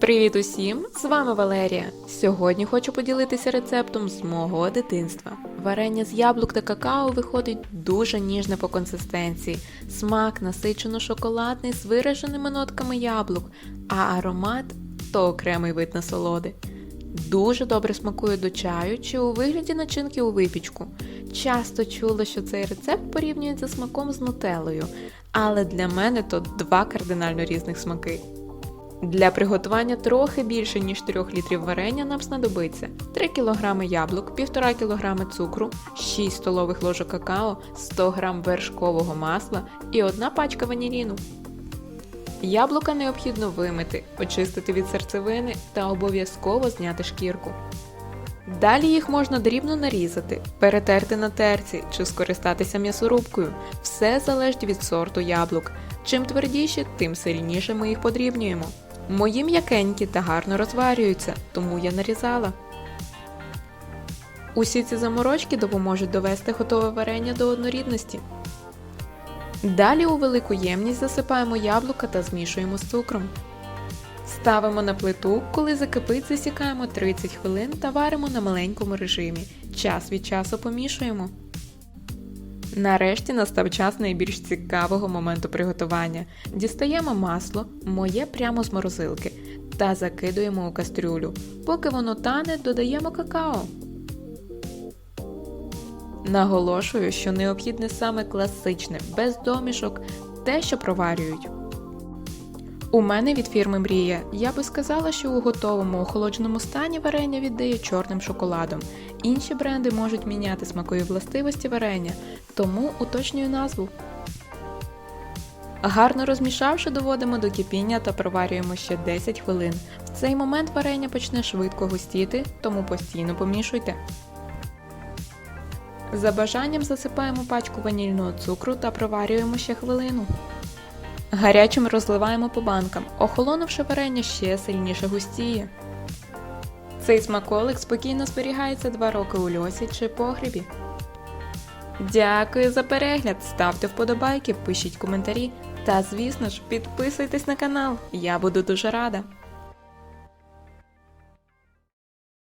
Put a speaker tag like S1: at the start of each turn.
S1: Привіт усім! З вами Валерія. Сьогодні хочу поділитися рецептом з мого дитинства. Варення з яблук та какао виходить дуже ніжне по консистенції, смак насичено шоколадний з вираженими нотками яблук, а аромат то окремий вид насолоди. Дуже добре смакує до чаю чи у вигляді начинки у випічку. Часто чула, що цей рецепт порівнюють за смаком з нутеллою, але для мене то два кардинально різних смаки. Для приготування трохи більше, ніж 3 літрів варення нам знадобиться 3 кг яблук, 1,5 кг цукру, 6 столових ложок какао, 100 г вершкового масла і одна пачка ваніліну. Яблука необхідно вимити, очистити від серцевини та обов'язково зняти шкірку. Далі їх можна дрібно нарізати, перетерти на терці чи скористатися м'ясорубкою. Все залежить від сорту яблук. Чим твердіші, тим сильніше ми їх подрібнюємо. Мої м'якенькі та гарно розварюються, тому я нарізала. Усі ці заморочки допоможуть довести готове варення до однорідності. Далі у велику ємність засипаємо яблука та змішуємо з цукром. Ставимо на плиту, коли закипить, засікаємо 30 хвилин та варимо на маленькому режимі. Час від часу помішуємо. Нарешті настав час найбільш цікавого моменту приготування. Дістаємо масло, моє прямо з морозилки, та закидуємо у кастрюлю. Поки воно тане, додаємо какао. Наголошую, що необхідне саме класичне, без домішок, те, що проварюють. У мене від фірми Мрія. Я би сказала, що у готовому охолодженому стані варення віддає чорним шоколадом. Інші бренди можуть міняти смакові властивості варення, тому уточнюю назву. Гарно розмішавши, доводимо до кипіння та проварюємо ще 10 хвилин. В цей момент варення почне швидко густіти, тому постійно помішуйте. За бажанням засипаємо пачку ванільного цукру та проварюємо ще хвилину. Гарячим розливаємо по банкам, охолонувши варення ще сильніше густіє. Цей смаколик спокійно зберігається 2 роки у льосі чи погрібі. Дякую за перегляд! Ставте вподобайки, пишіть коментарі та, звісно ж, підписуйтесь на канал. Я буду дуже рада.